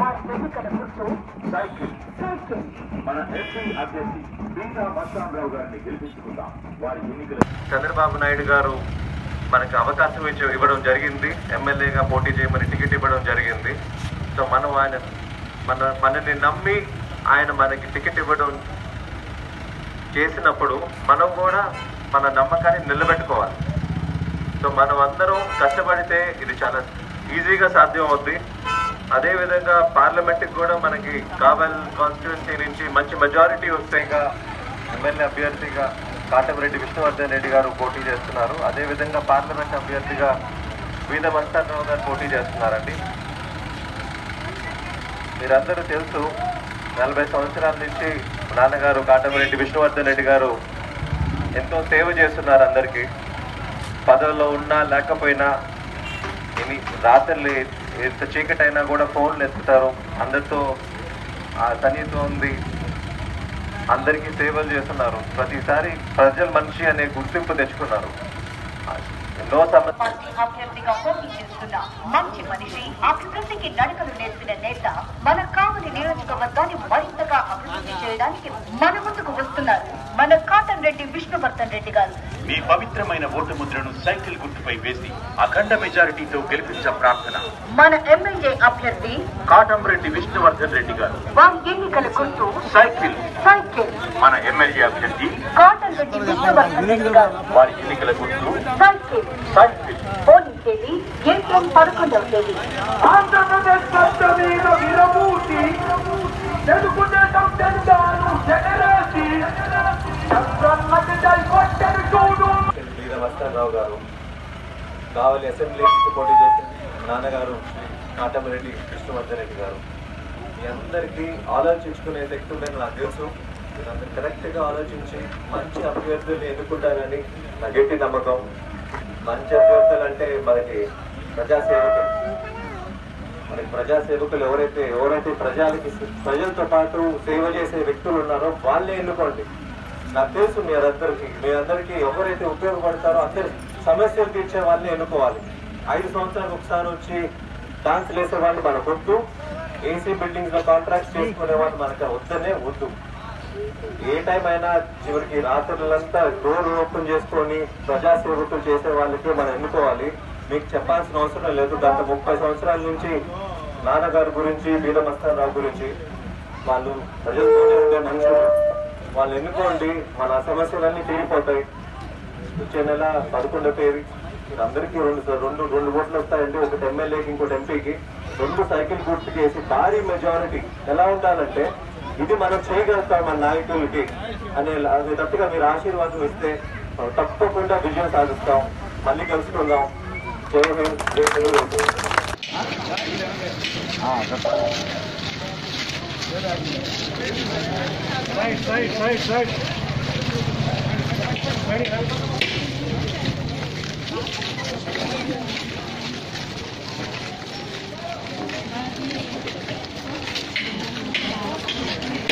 వారి ఎన్నికల గుర్తు సైకిల్ సైకిల్ మన ఎంపీ అభ్యర్థి బీదా మస్తానరావు గారిని గెలిపించుకుందాం వారి ఎన్నికల చంద్రబాబు నాయుడు గారు మనకు అవకాశం ఇచ్చి ఇవ్వడం జరిగింది. ఎమ్మెల్యేగా పోటీ చేయమని టికెట్ ఇవ్వడం జరిగింది. సో మనం ఆయన మన మనని నమ్మి ఆయన మనకి టికెట్ ఇవ్వడం చేసినప్పుడు మనం కూడా మన నమ్మకాన్ని నిలబెట్టుకోవాలి. సో మనం అందరం కష్టపడితే ఇది చాలా ఈజీగా సాధ్యం అవుద్ది అదేవిధంగా పార్లమెంట్కి కూడా మనకి కావల్ కాన్స్టిట్యున్సీ నుంచి మంచి మెజారిటీ వస్తేగా ఎమ్మెల్యే అభ్యర్థిగా కాటమరెడ్డి విష్ణువర్ధన్ రెడ్డి గారు పోటీ చేస్తున్నారు. అదేవిధంగా పార్లమెంట్ అభ్యర్థిగా వీద మస్తానరావు గారు పోటీ చేస్తున్నారండి. మీరందరూ తెలుసు నలభై సంవత్సరాల నుంచి నాన్నగారు కాటమరెడ్డి విష్ణువర్ధన్ రెడ్డి గారు ఎంతో సేవ చేస్తున్నారు అందరికీ. పదవిలో ఉన్నా లేకపోయినా ఎన్ని రాత్రులు ఎంత చీకటైనా కూడా ఫోన్లు ఎత్తుతారు. అందరితో ఆ సన్నిహితం ఉంది. అందరికీ సేవలు చేస్తున్నారు. ప్రతిసారి ప్రజల మనిషి అనే గుర్తింపు తెచ్చుకున్నారు. పార్టీ అభ్యర్థిగా పోటీ చేస్తున్న మంచి మనిషి అభివృద్ధికి నడకలు నేర్పిన నేత మన కావలి నియోజకవర్గాన్ని మరింతగా అభివృద్ధి చేయడానికి మన ముందుకు వస్తున్నారు మన కాటన్ రెడ్డి విష్ణువర్ధన్ రెడ్డి గారు మీ పవిత్రమైన ఓటు ముద్రను సైకిల్ గుర్తుపై వేసి అఖండ మెజారిటీతో గెలిపించ ప్రార్థన. మన ఎమ్మెల్యే అభ్యర్థి కాటంరెడ్డి విష్ణువర్ధన్ రెడ్డి గారు. వారి ఎన్నికల గుర్తు సైకిల్. సైకిల్. మన ఎమ్మెల్యే అభ్యర్థి కాటన్ రెడ్డి విష్ణువర్ధన్ రెడ్డి గారు. వారి ఎన్నికల గుర్తు సైకిల్ సైకిల్ తేదీ ఏప్రిల్ పదకొండవ తేదీ ఆంధ్రప్రదేశ్ వీర వీరమూర్తి తెలుగుదేశం వస్తారావు గారు కావలి అసెంబ్లీకి పోటీ చేసిన నాన్నగారు కాటమరెడ్డి కృష్ణవర్ధన్ రెడ్డి గారు. మీ అందరికీ ఆలోచించుకునే శక్తి ఉందని నాకు తెలుసు. మీరందరూ కరెక్ట్గా ఆలోచించి మంచి అభ్యర్థుల్ని ఎన్నుకుంటారని నా గట్టి నమ్మకం. మంచి అభ్యర్థులు అంటే మనకి ప్రజాసేవకులు. మనకి ప్రజాసేవకులు ఎవరైతే ఎవరైతే ప్రజలకి ప్రజలతో పాటు సేవ చేసే వ్యక్తులు ఉన్నారో వాళ్ళే ఎన్నుకోండి. నాకు తెలుసు మీరందరికీ మీరందరికీ ఎవరైతే ఉపయోగపడతారో అందరి సమస్యలు తీర్చే వాళ్ళని ఎన్నుకోవాలి. ఐదు సంవత్సరాలకు ఒకసారి వచ్చి డాన్స్ వేసే వాళ్ళు మనకు వద్దు ఏసీ బిల్డింగ్స్లో కాంట్రాక్ట్ చేసుకునే వాళ్ళు మనకు వద్దనే వద్దు. ఏ టైం అయినా చివరికి రాత్రులంతా డోర్ ఓపెన్ చేసుకొని ప్రజాసేవకులు చేసే వాళ్ళకి మనం ఎన్నుకోవాలి. మీకు చెప్పాల్సిన అవసరం లేదు. గత ముప్పై సంవత్సరాల నుంచి నాన్నగారి గురించి బీద మస్తానరావు గురించి వాళ్ళు ప్రజలు మనుషులు వాళ్ళు ఎన్నుకోండి. మన సమస్యలన్నీ తీరిపోతాయి. వచ్చే నెల పదకొండో తేదీ అందరికీ రెండు రెండు రెండు ఓట్లు వస్తాయండి. ఒకటి ఎమ్మెల్యేకి ఇంకోటి ఎంపీకి. రెండు సైకిల్ గుర్తు చేసి భారీ మెజారిటీ ఎలా ఉండాలంటే ఇది మనం చేయగలుగుతాం మన నాయకులకి అనే అది తప్పగా మీరు ఆశీర్వాదం ఇస్తే తప్పకుండా విజయం సాధిస్తాం. మళ్ళీ కలుసుకుందాం. జై హింద్ జై తెలుగు.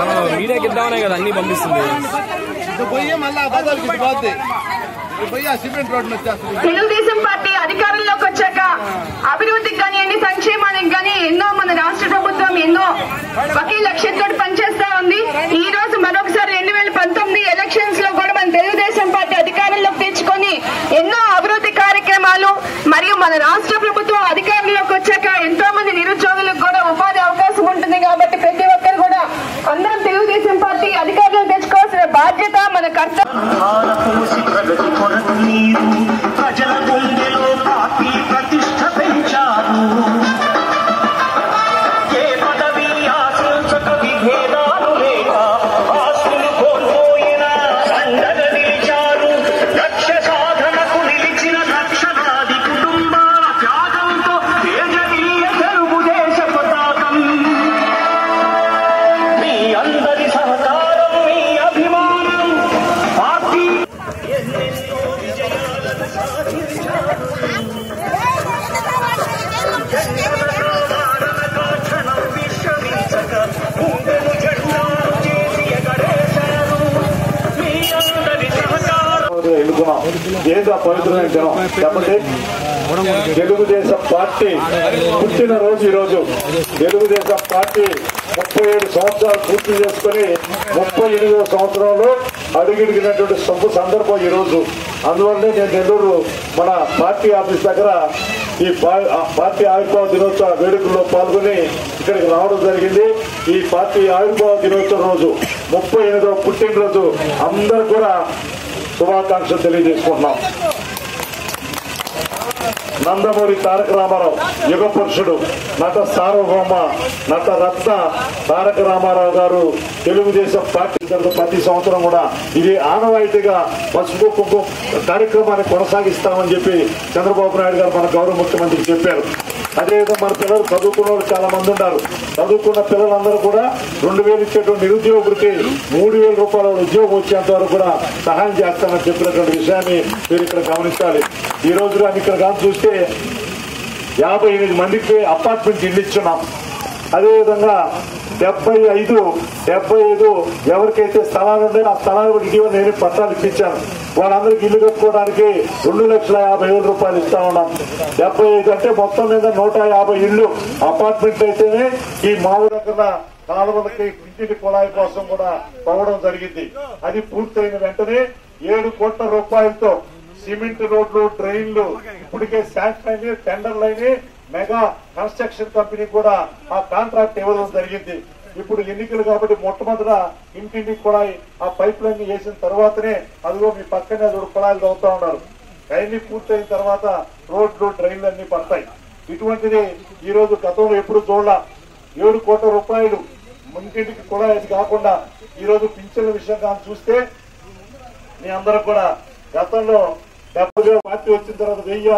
మనం మీడియాకి ఇద్దామనే కదా అన్ని పంపిస్తుంది. పోయి మళ్ళా అబద్ధాలు పోద్ది తెలుగుదేశం పార్టీ అధికారంలోకి వచ్చాక అభివృద్ధికి కానివ్వండి సంక్షేమానికి కానీ ఎన్నో మన రాష్ట్ర ప్రభుత్వం ఎన్నో ఒకే లక్ష్యంతో పనిచేస్తా ఉంది. ఈ రోజు మరొకసారి రెండు వేల పంతొమ్మిది ఎలక్షన్స్లో కూడా మన తెలుగుదేశం పార్టీ అధికారంలోకి తెచ్చుకొని ఎన్నో అభివృద్ధి కార్యక్రమాలు మరియు మన రాష్ట్ర ప్రభుత్వం అధికారంలోకి వచ్చాక ఎంతో మంది నిరుద్యోగులకు కూడా ఉపాధి అవకాశం ఉంటుంది కాబట్టి ప్రతి ఒక్కరు కూడా అందరం తెలుగుదేశం పార్టీ అధికారంలో తెచ్చుకోవాల్సిన బాధ్యత మన కర్తవ్యం need దేశ పవిత్రమైన దినం చెప్పండి తెలుగుదేశం పార్టీ పుట్టిన రోజు ఈరోజు. తెలుగుదేశం పార్టీ ముప్పై ఏడు సంవత్సరాలు పూర్తి చేసుకుని ముప్పై ఎనిమిదో సంవత్సరంలో అడుగిడిగినటువంటి శుభ సందర్భం ఈ రోజు అందువల్లనే నేను నెల్లూరు మన పార్టీ ఆఫీస్ దగ్గర ఈ ఆ పార్టీ ఆవిర్భావ దినోత్సవ వేడుకల్లో పాల్గొని ఇక్కడికి రావడం జరిగింది. ఈ పార్టీ ఆవిర్భావ దినోత్సవం రోజు ముప్పై ఎనిమిదవ పుట్టినరోజు. అందరూ కూడా శుభాకాంక్షలు తెలియజేసుకుంటున్నాం. నందమూరి తారక రామారావు యుగ పురుషుడు నట సార్వభౌమ నట రత్న తారక రామారావు గారు తెలుగుదేశం పార్టీ తరఫున ప్రతి సంవత్సరం కూడా ఇది ఆనవాయితీగా పసుపు కుంకుమ కార్యక్రమాన్ని కొనసాగిస్తామని చెప్పి చంద్రబాబు నాయుడు గారు మన గౌరవ ముఖ్యమంత్రి చెప్పారు. అదేవిధంగా మన పిల్లలు చదువుకున్న వాళ్ళు చాలా మంది ఉన్నారు చదువుకున్న పిల్లలందరూ కూడా రెండు వేలు ఇచ్చేటువంటి నిరుద్యోగులకి మూడు వేల రూపాయల ఉద్యోగం వచ్చేంత వరకు కూడా సహాయం చేస్తానని చెప్పినటువంటి విషయాన్ని మీరు ఇక్కడ గమనించాలి. ఈ రోజు కానీ ఇక్కడ కానీ చూస్తే యాభై ఎనిమిది మందికి అపార్ట్మెంట్ ఇల్లు ఇచ్చున్నాం. అదేవిధంగా డెబ్బై ఐదు డెబ్బై ఐదు ఎవరికైతే స్థలాలు ఉన్నాయో ఆ స్థలాలు ఇటీవల నేను పట్టాలు ఇప్పించాను. వాళ్ళందరికీ ఇల్లు కట్టుకోవడానికి రెండు లక్షల యాభై వేల రూపాయలు ఇస్తా ఉన్నాం. డెబ్బై ఐదు అంటే మొత్తం మీద నూట యాభై ఇల్లు అపార్ట్మెంట్ అయితేనే ఈ మావు దగ్గర కాలువలకి ఇంటికి కుళాయి కోసం కూడా తవ్వడం జరిగింది. అది పూర్తయిన వెంటనే ఏడు కోట్ల రూపాయలతో సిమెంట్ రోడ్లు డ్రైన్లు ఇప్పటికే శాంక్షన్ అయినాయి టెండర్లు అయినాయి. మెగా కన్స్ట్రక్షన్ కంపెనీ కూడా ఆ కాంట్రాక్ట్ ఇవ్వడం జరిగింది. ఇప్పుడు ఎన్నికలు కాబట్టి మొట్టమొదట ఇంటింటికి కూడా ఆ పైప్ లైన్ వేసిన తర్వాతనే అదిగో మీ పక్కనే అదిగో కుళాయిలు తవ్వుతా ఉన్నారు. అవన్నీ పూర్తయిన తర్వాత రోడ్లు డ్రైన్లు అన్ని పడతాయి. ఇటువంటిది ఈ రోజు గతంలో ఎప్పుడు చూడాల. ఏడు కోట్ల రూపాయలు ఇంటింటికి కూడా అది కాకుండా ఈ రోజు పింఛన్ల విషయం కానీ చూస్తే మీ అందరూ కూడా గతంలో డెబ్బై పార్టీ వచ్చిన తర్వాత వెయ్యి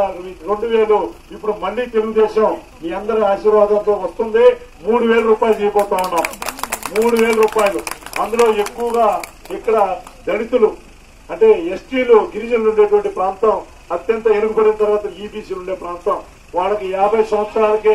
రెండు వేలు ఇప్పుడు మళ్ళీ తెలుగుదేశం మీ అందరి ఆశీర్వాదంతో వస్తుంది. మూడు వేల రూపాయలు చేయబోతా ఉన్నాం. మూడు వేల రూపాయలు. అందులో ఎక్కువగా ఇక్కడ దళితులు అంటే ఎస్టీలు గిరిజనులు ఉండేటువంటి ప్రాంతం అత్యంత ఎనుగుబడిన తర్వాత ఈబీసీలు ఉండే ప్రాంతం. వాళ్ళకి యాభై సంవత్సరాలకే